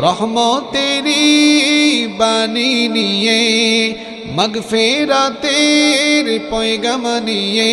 রহমতেরি বাণী নিয়ে মগফেরাতের পয়গাম নিয়ে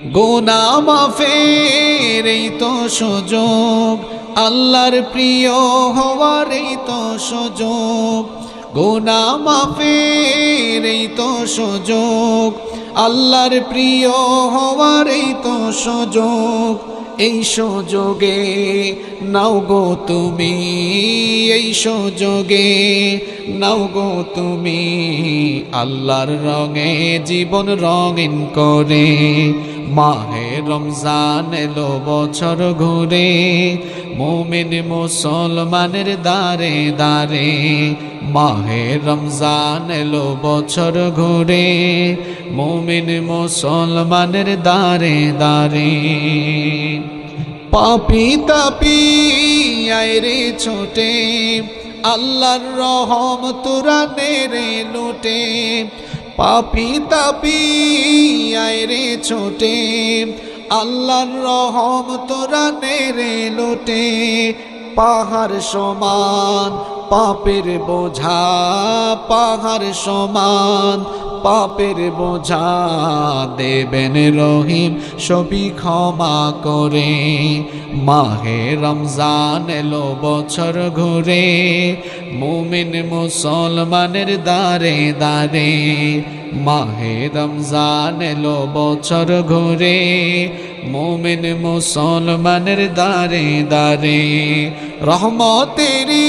গোনা মাফের এই তো সুযোগ, আল্লাহর প্রিয় হওয়ার এই তো সুযোগ। গোনা মাফের এই তো সুযোগ, আল্লাহর প্রিয় হওয়ার এই তো সুযোগ। এই সুযোগে নাও গো তুমি, এই সুযোগে নাও তুমি আল্লাহর রঙে জীবন রঙিন করে, মাহে রমজান এলো বছর ঘুরে, মোমিন মুসলমানের দারে দারে মাহে রমজান এলো বছর ঘুরে, মোমিন মুসলমানের দারে দারে পাপি তাপি আয়রে ছোটে আল্লাহর রহম তোরা রে লুটে, পাপি তাপি আয়রে ছোটে। আল্লাহর রহম তোরা রে লুটে, পাহাড় সমান পাপের বোঝা, পাহাড় সমান পাপের বোঝা দেবেন রহিম, সবই ক্ষমা করে। মাহে রমজান এলো বছর ঘুরে, মুমিন মুসলমানের দারে দারে মাহে রমজান এলো বছর ঘুরে, মুমিন মুসলমানের দারে দারে রহমতেরি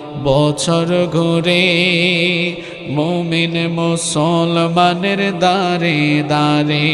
বছর ঘুরে মোমিন মুসলমানের দারে দারে